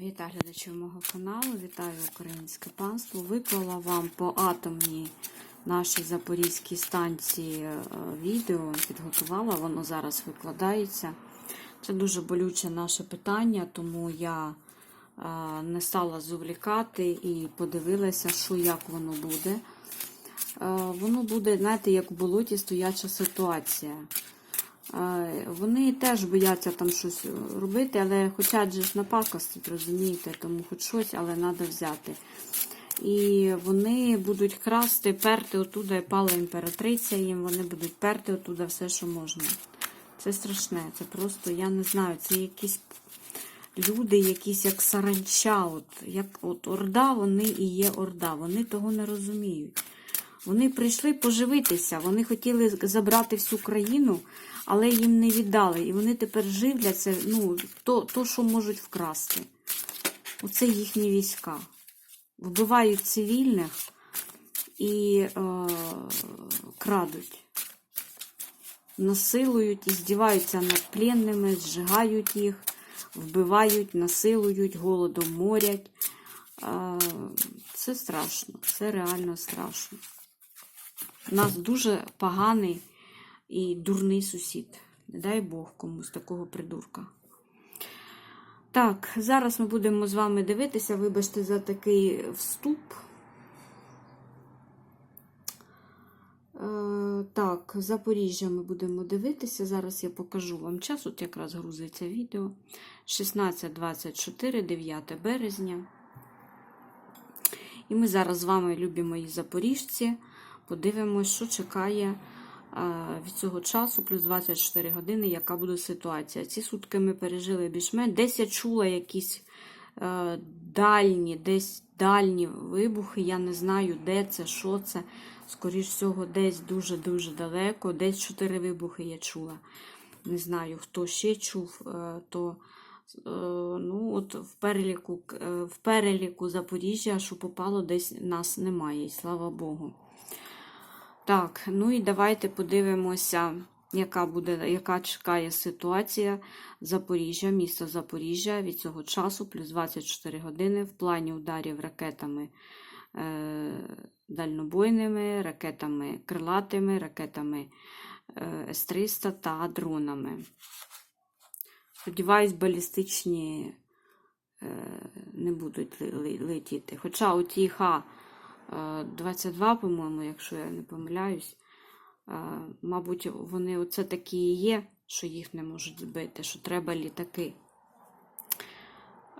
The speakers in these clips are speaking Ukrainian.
Вітаю глядачів мого каналу, вітаю українське панство. Виклала вам по атомній нашій запорізькій станції е, відео, підготувала, воно зараз викладається. Це дуже болюче наше питання, тому я е, не стала зволікати і подивилася, що як воно буде. Е, Воно буде, знаєте, як в болоті стояча ситуація. Е, Вони теж бояться там щось робити, але хочуть же ж напакостити, розумієте, тому хоч щось, але треба взяти. І вони будуть красти, перти отуда, і пала імператриця їм, вони будуть перти отуда все, що можна. Це страшне, це просто, я не знаю, це якісь люди, якісь як саранча, от, як от Орда, вони і є Орда, вони того не розуміють. Вони прийшли поживитися, вони хотіли забрати всю країну, але їм не віддали. І вони тепер живляться, ну, то, то що можуть вкрасти. Оце їхні війська. Вбивають цивільних і е, крадуть, насилують і здіваються над пленними, зжигають їх, вбивають, насилують, голодом морять. Е, це страшно, це реально страшно. У нас дуже поганий і дурний сусід. Не дай Бог комусь такого придурка. Так, зараз ми будемо з вами дивитися. Вибачте за такий вступ. Е, так, Запоріжжя ми будемо дивитися. Зараз я покажу вам час. От якраз грузиться відео. 16.24, 9 березня. І ми зараз з вами, любі мої запоріжці, подивимось, що чекає від цього часу, плюс 24 години, яка буде ситуація. Ці сутки ми пережили більш-менш. Десь я чула якісь е, дальні, десь дальні вибухи. Я не знаю, де це, що це. Скоріш всього, десь дуже-дуже далеко. Десь 4 вибухи я чула. Не знаю, хто ще чув, е, то. Ну, от в переліку в переліку Запоріжжя, що попало, десь нас немає, слава Богу. Так, ну і давайте подивимося, яка буде, яка чекає ситуація Запоріжжя, місто Запоріжжя від цього часу, плюс 24 години в плані ударів ракетами е, дальнобойними, ракетами крилатими, ракетами е, С-300 та дронами. Сподіваюсь, балістичні е, не будуть летіти. Хоча у ті Х-22, по-моєму, якщо я не помиляюсь, е, мабуть, вони оце такі і є, що їх не можуть збити, що треба літаки.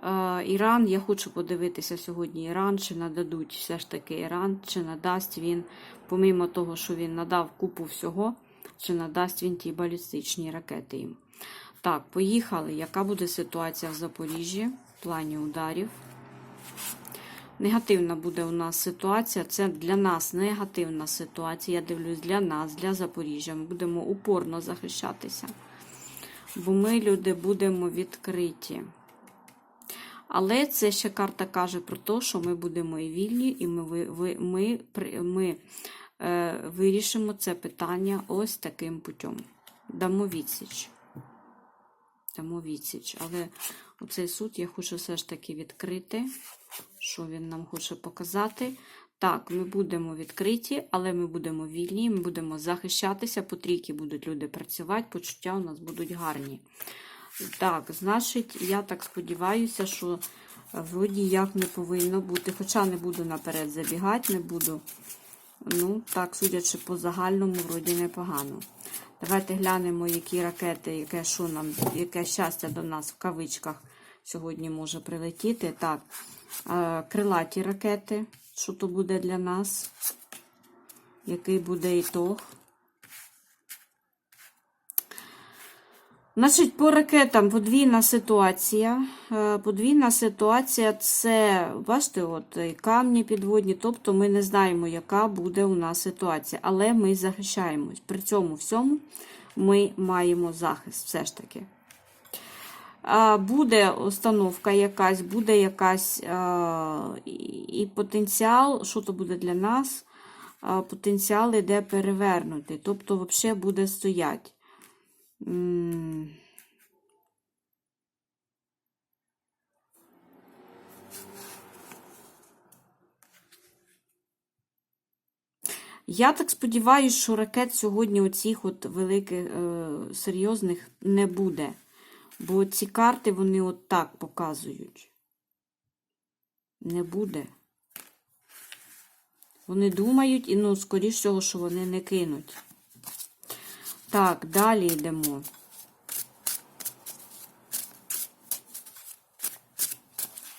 Е, Іран, я хочу подивитися сьогодні Іран, чи нададуть все ж таки Іран, чи надасть він, помимо того, що він надав купу всього, чи надасть він ті балістичні ракети їм. Так, поїхали. Яка буде ситуація в Запоріжжі в плані ударів? Негативна буде у нас ситуація. Це для нас негативна ситуація. Я дивлюсь, для нас, для Запоріжжя. Ми будемо упорно захищатися. Бо ми, люди, будемо відкриті. Але це ще карта каже про те, що ми будемо і вільні, і ми, ми, ми, ми е, вирішимо це питання ось таким путем. Дамо відсіч дамо відсіч. Але оцей суд я хочу все ж таки відкрити. Що він нам хоче показати? Так, ми будемо відкриті, але ми будемо вільні, ми будемо захищатися, по трійки будуть люди працювати, почуття у нас будуть гарні. Так, значить, я так сподіваюся, що вроді як не повинно бути. Хоча не буду наперед забігати, не буду. Ну, так, судячи по загальному, вроді непогано. Давайте глянемо, які ракети, яке що нам, яке щастя до нас в кавичках сьогодні може прилетіти. Так, крилаті ракети. Що то буде для нас? Який буде ітог? Значить, по ракетам подвійна ситуація. Е, подвійна ситуація це, бачите, от камні підводні, тобто ми не знаємо, яка буде у нас ситуація, але ми захищаємось. При цьому всьому ми маємо захист, все ж таки буде установка якась, буде якась і потенціал, що то буде для нас, потенціал йде перевернути. Тобто, взагалі буде стояти. Я так сподіваюся, що ракет сьогодні оцих от великих е, серйозних не буде. Бо ці карти вони от так показують. Не буде. Вони думають, і ну, скоріш всього, що вони не кинуть. Так, далі йдемо.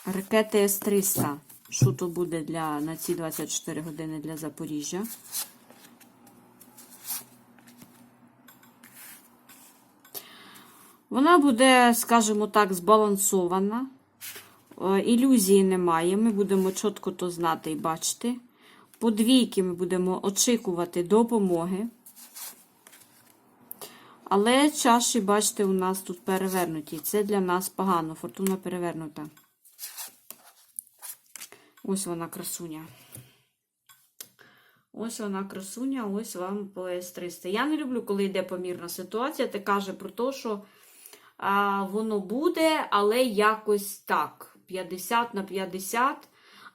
Ракети С-300. Що то буде для, на ці 24 години для Запоріжжя? Вона буде, скажімо так, збалансована. Е, Ілюзії немає. Ми будемо чітко то знати і бачити. По двійки ми будемо очікувати допомоги. Але чаші, бачите, у нас тут перевернуті. Це для нас погано. Фортуна перевернута. Ось вона красуня. Ось вона красуня, ось вам по С-300. Я не люблю, коли йде помірна ситуація. Ти каже про те, що а, воно буде, але якось так. 50 на 50.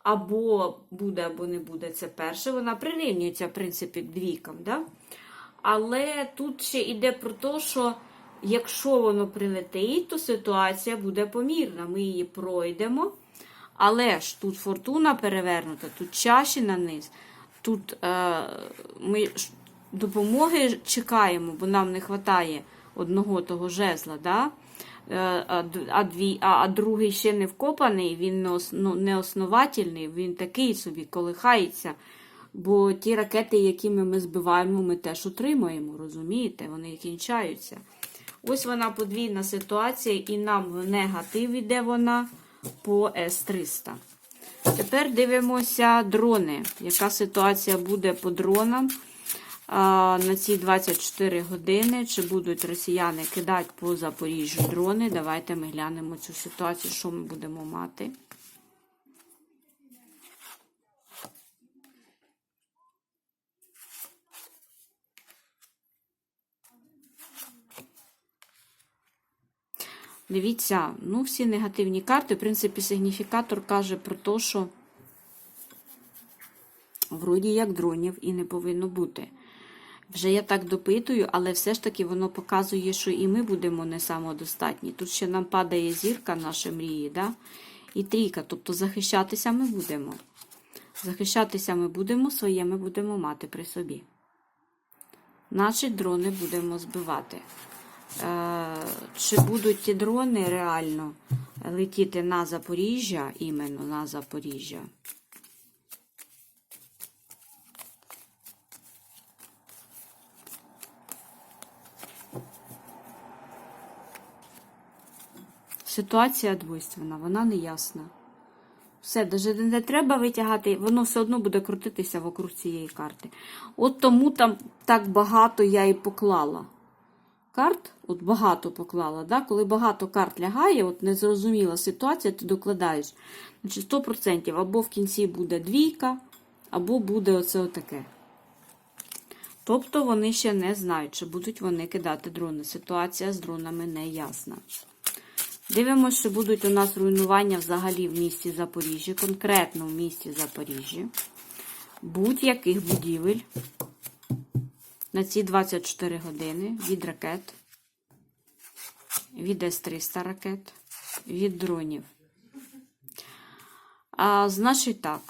Або буде, або не буде. Це перше. Вона прирівнюється, в принципі, двійкам. Да? Але тут ще йде про те, що якщо воно прилетить, то ситуація буде помірна. Ми її пройдемо. Але ж тут фортуна перевернута, тут чаші на низ, тут е, ми допомоги чекаємо, бо нам не вистачає одного того жезла. Да? Е, а, дві, а, другий ще не вкопаний, він не, ну, не основательний, він такий собі колихається. Бо ті ракети, якими ми збиваємо, ми теж отримуємо, розумієте? Вони кінчаються. Ось вона подвійна ситуація, і нам в негатив іде вона по С-300. Тепер дивимося дрони. Яка ситуація буде по дронам на ці 24 години? Чи будуть росіяни кидати по Запоріжжю дрони? Давайте ми глянемо цю ситуацію, що ми будемо мати. Дивіться, ну всі негативні карти. В принципі, сигніфікатор каже про те, що вроді як дронів і не повинно бути. Вже я так допитую, але все ж таки воно показує, що і ми будемо не самодостатні. Тут ще нам падає зірка наші мрії, да? і трійка. Тобто захищатися ми будемо. Захищатися ми будемо, своє ми будемо мати при собі. Наші дрони будемо збивати. Е, Чи будуть ті дрони реально летіти на Запоріжжя, іменно на Запоріжжя? Ситуація двойственна, вона неясна. Все, навіть не треба витягати, воно все одно буде крутитися вокруг цієї карти. От тому там так багато я і поклала. Карт, от багато поклала. Да? Коли багато карт лягає, от незрозуміла ситуація, ти докладаєш. Значить, 100% або в кінці буде двійка, або буде оце отаке. Тобто вони ще не знають, чи будуть вони кидати дрони. Ситуація з дронами не ясна. Дивимося, що будуть у нас руйнування взагалі в місті Запоріжжя, конкретно в місті Запоріжжя. Будь-яких будівель на ці 24 години від ракет, від С-300 ракет, від дронів. А, значить так,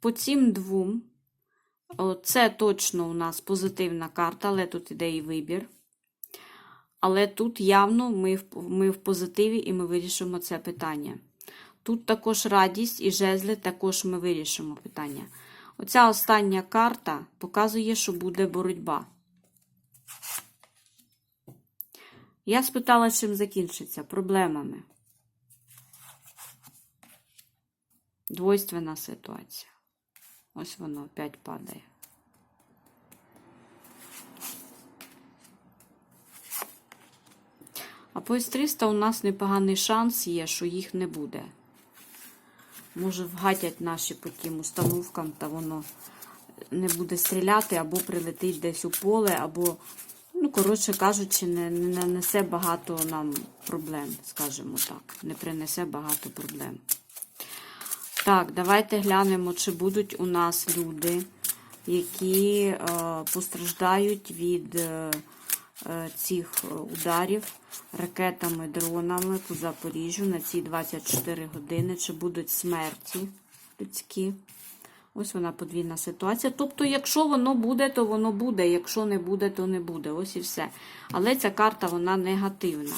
по цим двом, це точно у нас позитивна карта, але тут іде і вибір. Але тут явно ми в, ми в позитиві і ми вирішимо це питання. Тут також радість і жезли, також ми вирішимо питання. Оця остання карта показує, що буде боротьба. Я спитала, чим закінчиться проблемами. Двойственна ситуація. Ось воно опять падає. А по С-300 у нас непоганий шанс є, що їх не буде. Може, вгатять наші по тим установкам, та воно не буде стріляти, або прилетить десь у поле, або, ну, коротше кажучи, не, не нанесе багато нам проблем, скажімо так. Не принесе багато проблем. Так, давайте глянемо, чи будуть у нас люди які е, постраждають від е, цих е, ударів ракетами, дронами по Запоріжжю на ці 24 години, чи будуть смерті людські. Ось вона подвійна ситуація. Тобто, якщо воно буде, то воно буде. Якщо не буде, то не буде. Ось і все. Але ця карта вона негативна.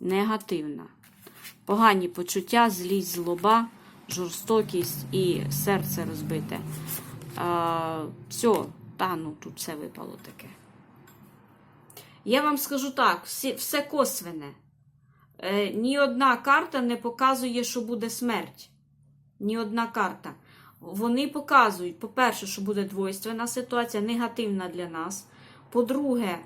Негативна. Погані почуття, злість, злоба, жорстокість і серце розбите. А, все, та тут все випало таке. Я вам скажу так: всі, все косвене. Е, ні одна карта не показує, що буде смерть. Ні одна карта. Вони показують, по-перше, що буде двойственна ситуація, негативна для нас. По-друге,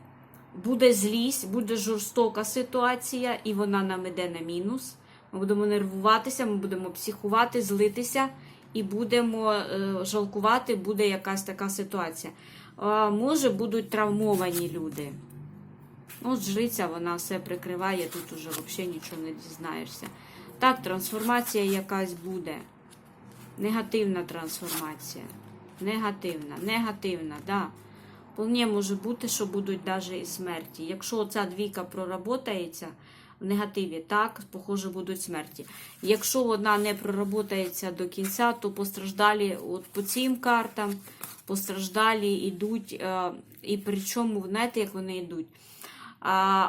буде злість, буде жорстока ситуація, і вона нам іде на мінус. Ми будемо нервуватися, ми будемо психувати, злитися і будемо е, жалкувати, буде якась така ситуація. Може, будуть травмовані люди. От жриця, вона все прикриває, тут уже взагалі нічого не дізнаєшся. Так, трансформація якась буде. Негативна трансформація. Негативна, негативна, да. Вполне може бути, що будуть навіть і смерті. Якщо ця двійка проработається в негативі, так, похоже, будуть смерті. Якщо вона не проработається до кінця, то постраждалі от по цим картам, постраждалі йдуть, е, і причому, знаєте, як вони йдуть.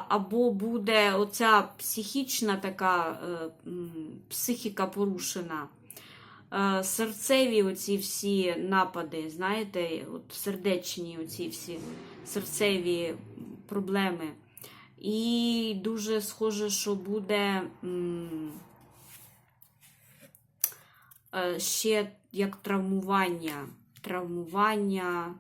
Або буде оця психічна така е, психіка порушена. Е, серцеві оці всі напади, знаєте, от сердечні оці всі серцеві проблеми. І дуже схоже, що буде е, ще як травмування. Травмування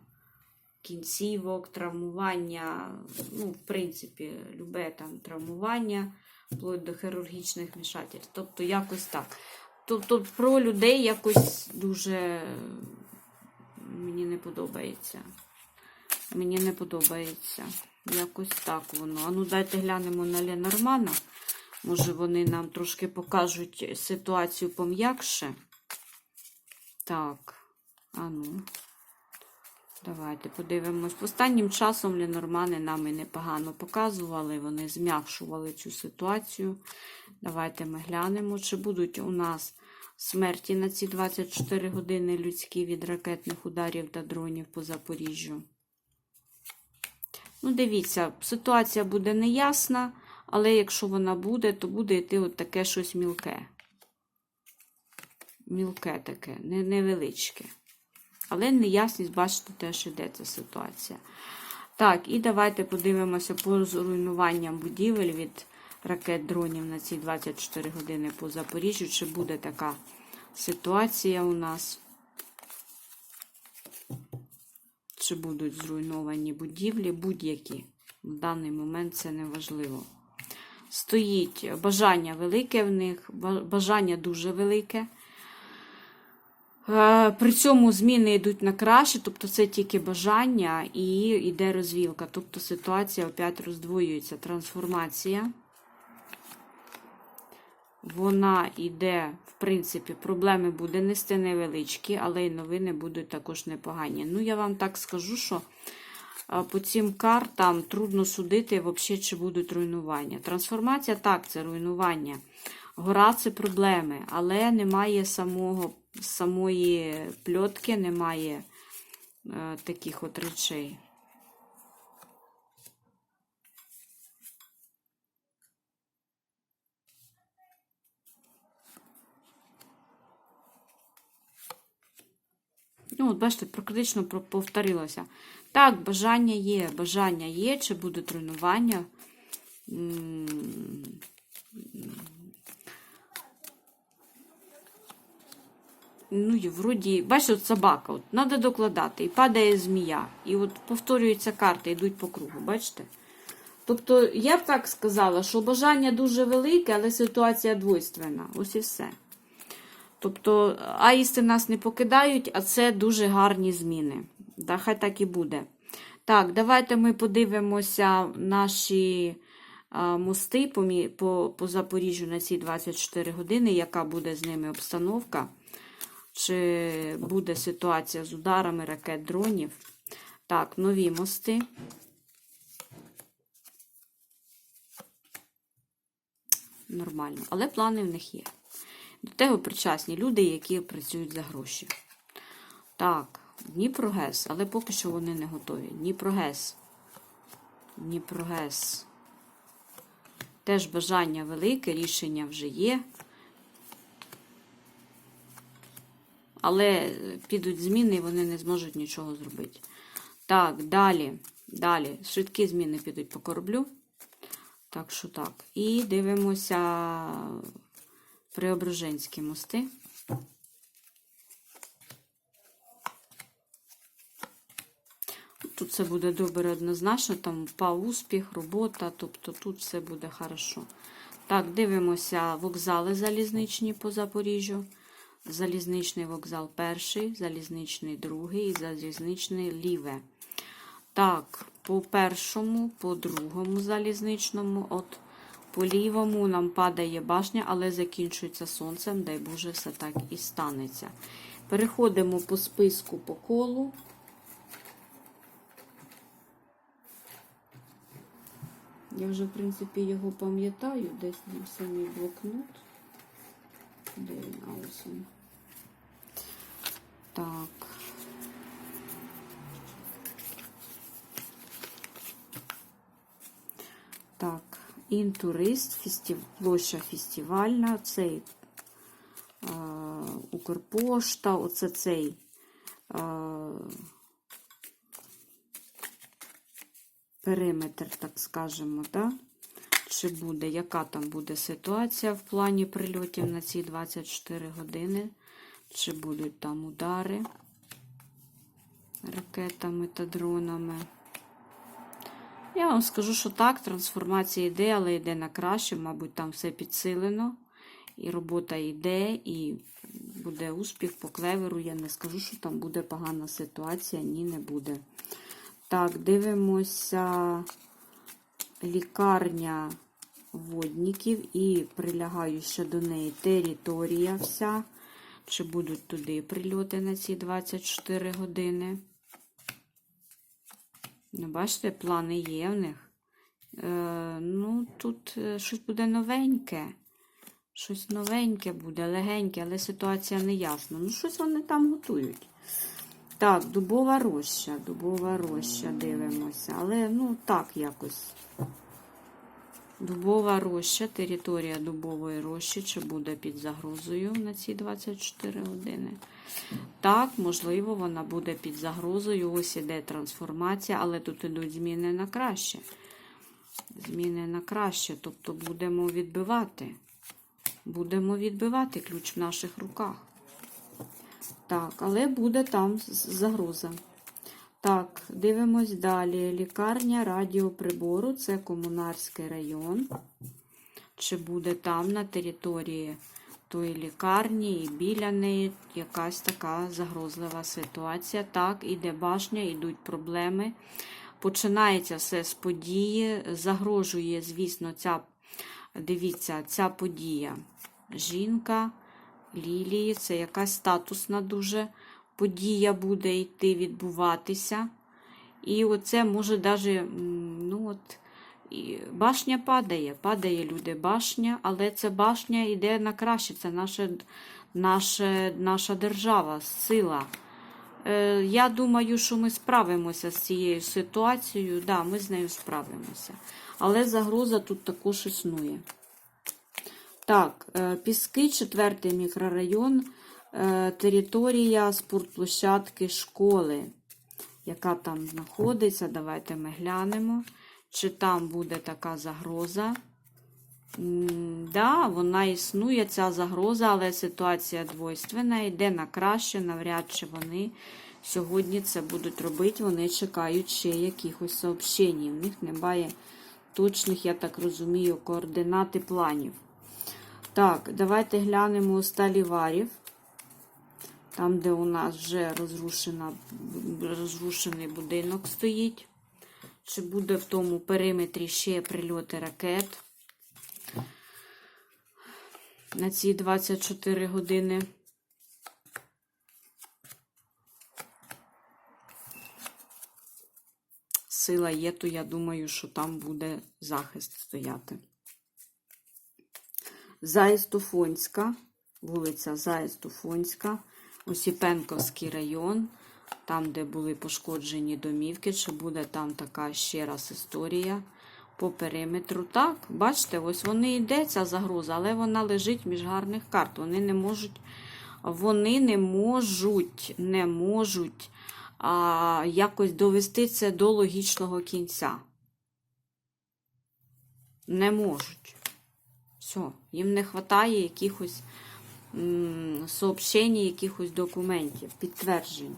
кінцівок, травмування, ну, в принципі, любе там травмування, вплоть до хірургічних вмішательств. Тобто якось так. Тобто про людей якось дуже мені не подобається. Мені не подобається. Якось так воно. А ну дайте глянемо на Ленормана. Може, вони нам трошки покажуть ситуацію пом'якше. Так, а ну. Давайте подивимось. Останнім часом Ленормани нам і непогано показували, вони зм'якшували цю ситуацію. Давайте ми глянемо, чи будуть у нас смерті на ці 24 години людські від ракетних ударів та дронів по Запоріжжю. Ну, дивіться, ситуація буде неясна, але якщо вона буде, то буде йти от таке щось мілке. Мілке таке, невеличке. Але неясність, бачите, теж іде ця ситуація. Так, і давайте подивимося по зруйнуванням будівель від ракет дронів на ці 24 години по Запоріжжю. Чи буде така ситуація у нас? Чи будуть зруйновані будівлі? Будь-які. В даний момент це не важливо. Стоїть бажання велике в них, бажання дуже велике. Е, При цьому зміни йдуть на краще, тобто це тільки бажання і йде розвілка. Тобто ситуація опять роздвоюється. Трансформація. Вона йде, в принципі, проблеми буде нести невеличкі, але й новини будуть також непогані. Ну, я вам так скажу, що по цим картам трудно судити, взагалі, чи будуть руйнування. Трансформація так, це руйнування. Гора це проблеми, але немає самого, самої пльотки, немає е, таких от речей. От бачите, практично повторилося. Так, бажання є, бажання є, чи будуть руйнування. М, Ну, і вроді, бачите, от собака, от, треба докладати, і падає змія. І от повторюються карти, йдуть по кругу, бачите? Тобто, я б так сказала, що бажання дуже велике, але ситуація двойственна. Ось і все. Тобто, аїсти нас не покидають, а це дуже гарні зміни. Да, хай так і буде. Так, давайте ми подивимося наші мости по, по, по Запоріжжю на ці 24 години, яка буде з ними обстановка. чи буде ситуація з ударами ракет дронів. Так, нові мости. Нормально. Але плани в них є. До того причасні люди, які працюють за гроші. Так, Дніпрогес, але поки що вони не готові. Дніпрогес. Дніпрогес. Теж бажання велике, рішення вже є. Але підуть зміни і вони не зможуть нічого зробити. Так, далі. Далі. Швидкі зміни підуть по кораблю. Так що так. І дивимося Преображенські мости. Тут все буде добре однозначно, там впав успіх, робота, тобто тут все буде хорошо. Так, дивимося вокзали залізничні по Запоріжжю. Залізничний вокзал перший, залізничний другий і залізничний ліве. Так, по першому, по другому залізничному, от по лівому нам падає башня, але закінчується сонцем, дай Боже, все так і станеться. Переходимо по списку по колу. Я вже, в принципі, його пам'ятаю, десь на самий блокнот. Де він? А ось він. Так. Так, інтурист, фестив... площа фестивальна, цей е, Укрпошта, оце цей е, периметр, так скажемо, да? чи буде, яка там буде ситуація в плані прильотів на ці 24 години, чи будуть там удари ракетами та дронами. Я вам скажу, що так, трансформація йде, але йде на краще, мабуть, там все підсилено. І робота йде, і буде успіх по клеверу. Я не скажу, що там буде погана ситуація, ні, не буде. Так, дивимося лікарня водників і прилягаюча до неї територія вся. Чи будуть туди прильоти на ці 24 години? Ну, бачите, плани є в них. Е, ну, тут е, щось буде новеньке. Щось новеньке буде, легеньке, але ситуація не ясна. Ну, щось вони там готують. Так, дубова роща, дубова роща, дивимося. Але, ну, так якось. Дубова роща, територія дубової рощі, чи буде під загрозою на ці 24 години. Так, можливо, вона буде під загрозою. Ось іде трансформація, але тут ідуть зміни на краще. Зміни на краще, тобто будемо відбивати. Будемо відбивати ключ в наших руках. Так, але буде там загроза. Так, дивимось далі. Лікарня радіоприбору, це Комунарський район. Чи буде там на території тої лікарні і біля неї якась така загрозлива ситуація. Так, іде башня, йдуть проблеми. Починається все з події. Загрожує, звісно, ця, дивіться, ця подія. Жінка, лілії, це якась статусна дуже подія буде йти відбуватися. І оце може навіть, ну от, башня падає, падає люди башня, але це башня йде на краще, це наша, наша, наша держава, сила. Е, Я думаю, що ми справимося з цією ситуацією. Да, ми з нею справимося. Але загроза тут також існує. Так, е, Піски, четвертий мікрорайон. Е, територія спортплощадки школи, яка там знаходиться. Давайте ми глянемо, чи там буде така загроза. Да, вона існує, ця загроза, але ситуація двойственна, йде на краще, навряд чи вони сьогодні це будуть робити. Вони чекають ще якихось сообщень. В них немає точних, я так розумію, координати планів. Так, давайте глянемо у сталіварів. Там, де у нас вже розрушена, розрушений будинок стоїть. Чи буде в тому периметрі ще прильоти ракет на ці 24 години? Сила є, то я думаю, що там буде захист стояти. Заїстуфонська, вулиця Заїстуфонська. Осіпенковський район, там, де були пошкоджені домівки, чи буде там така ще раз історія по периметру. Так, бачите, ось вони йде ця загроза, але вона лежить між гарних карт. Вони не можуть, вони не можуть, не можуть а, якось довести це до логічного кінця. Не можуть. Все, їм не вистачає якихось сообщень, якихось документів, підтверджень.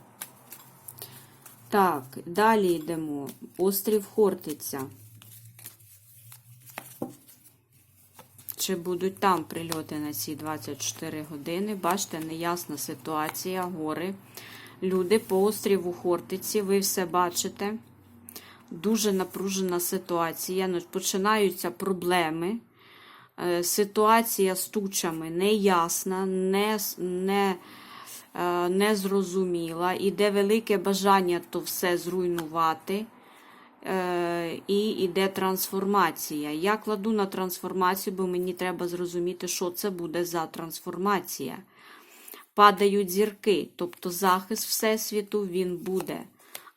Так, далі йдемо. Острів Хортиця. Чи будуть там прильоти на ці 24 години? Бачите, неясна ситуація, гори. Люди по острову Хортиці, ви все бачите. Дуже напружена ситуація. Ну, Починаються проблеми. Е, Ситуація з тучами неясна, не, не, е, незрозуміла. Іде велике бажання то все зруйнувати. Е, І йде трансформація. Я кладу на трансформацію, бо мені треба зрозуміти, що це буде за трансформація. Падають зірки, тобто захист Всесвіту він буде.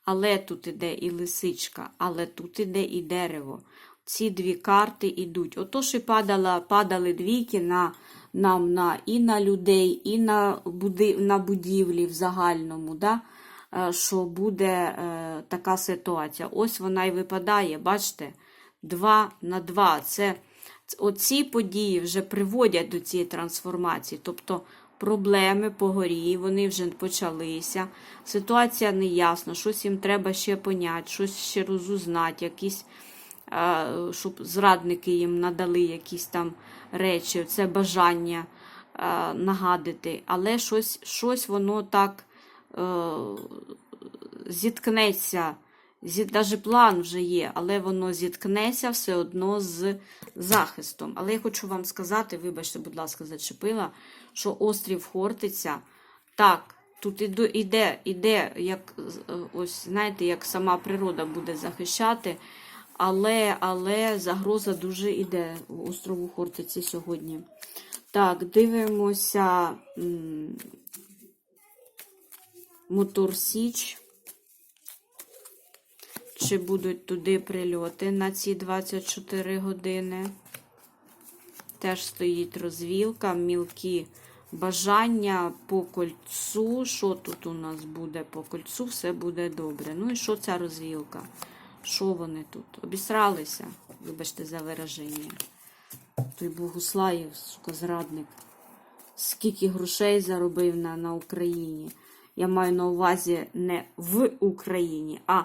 Але тут іде і лисичка, але тут іде і дерево. Ці дві карти йдуть. Отож і падала, падали двійки на, нам на, і на людей, і на, буди, на будівлі в загальному. Да? Е, Що буде е, така ситуація. Ось вона і випадає, бачите, 2 на 2. Це, оці події вже приводять до цієї трансформації. Тобто проблеми по горі, вони вже почалися. Ситуація неясна, щось їм треба ще поняти, щось ще розузнати, якісь, щоб зрадники їм надали якісь там речі, це бажання нагадити. Але щось, щось воно так е, зіткнеться. Навіть план вже є, але воно зіткнеться все одно з захистом. Але я хочу вам сказати, вибачте, будь ласка, зачепила, що острів Хортиця, так, тут іде, іде, як, е, ось, знаєте, як сама природа буде захищати, але, але загроза дуже іде острову Хортиці сьогодні. Так, дивимося Мотор Січ. Чи будуть туди прильоти на ці 24 години? Теж стоїть розвілка, мілкі бажання по кольцу. Що тут у нас буде по кольцу? Все буде добре. Ну і що ця розвілка? Що вони тут? Обісралися? Вибачте за вираження. Той Богуслаєв, сука, зрадник. Скільки грошей заробив на, на Україні. Я маю на увазі не в Україні, а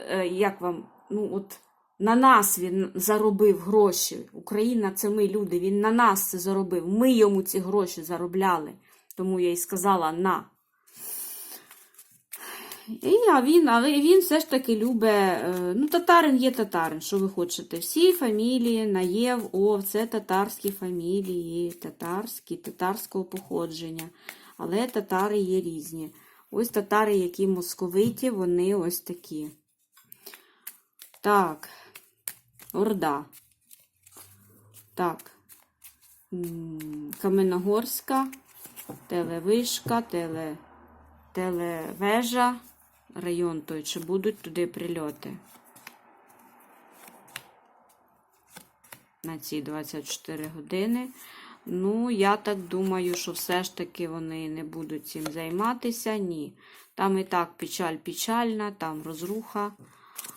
е, як вам, ну от на нас він заробив гроші. Україна це ми люди. Він на нас це заробив. Ми йому ці гроші заробляли. Тому я й сказала на. І а він, але він все ж таки любить. е, Ну, татарин є татарин, що ви хочете. Всі фамілії, Наєв, Ов, це татарські фамілії, татарські, татарського походження. Але татари є різні. Ось татари, які московиті, вони ось такі. Так, Орда. Так. Каменогорська, телевишка, теле, телевежа, район той, чи будуть туди прильоти. На ці 24 години. Ну, я так думаю, що все ж таки вони не будуть цим займатися. Ні. Там і так печаль печальна, там розруха.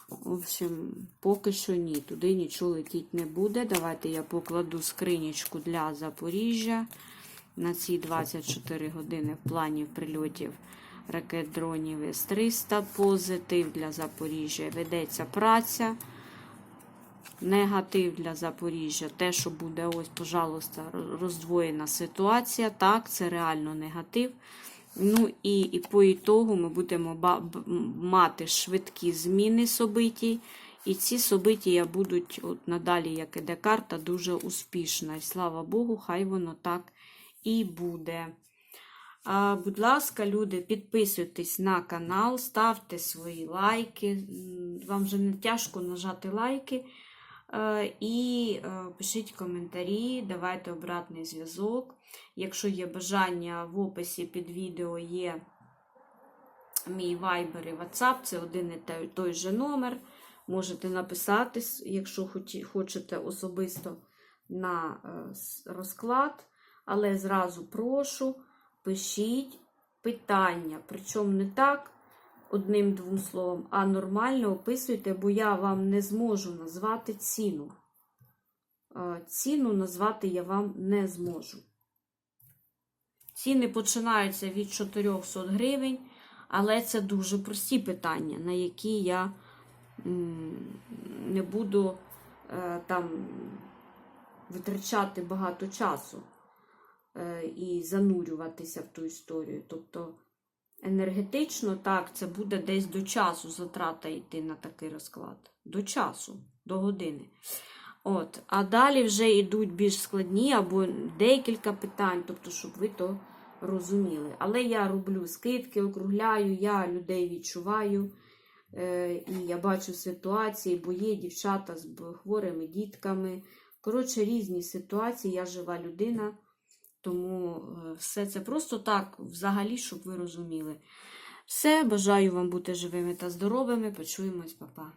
В общем, поки що ні, туди нічого летіти не буде. Давайте я покладу скринічку для Запоріжжя. На ці 24 години в плані прильотів ракет дронів С-300. Позитив для Запоріжжя. Ведеться праця. Негатив для Запоріжжя. Те, що буде, ось, пожалуйста, роздвоєна ситуація. Так, це реально негатив. Ну і, і по ітогу ми будемо мати швидкі зміни собитій. І ці события будуть от надалі, як іде карта, дуже успішна. І слава Богу, хай воно так і буде. Будь ласка, люди, підписуйтесь на канал, ставте свої лайки. Вам вже не тяжко нажати лайки. Е, І е, пишіть коментарі, давайте обратний зв'язок. Якщо є бажання, в описі під відео є мій Viber і WhatsApp, це один і той- той же номер. Можете написати, якщо хочете особисто на е, розклад. Але зразу прошу, пишіть питання. Причому не так одним-двом словом, а нормально описуйте, бо я вам не зможу назвати ціну. Е, Ціну назвати я вам не зможу. Ціни починаються від 400 гривень, але це дуже прості питання, на які я не буду е, там витрачати багато часу і занурюватися в ту історію. Тобто енергетично, так, це буде десь до часу затрата йти на такий розклад. До часу, до години. От, а далі вже йдуть більш складні або декілька питань, тобто, щоб ви то розуміли. Але я роблю скидки, округляю, я людей відчуваю. Е, і я бачу ситуації, бо є дівчата з хворими дітками. Коротше, різні ситуації, я жива людина, тому е, все це просто так, взагалі, щоб ви розуміли. Все, бажаю вам бути живими та здоровими. Почуємось, па-па.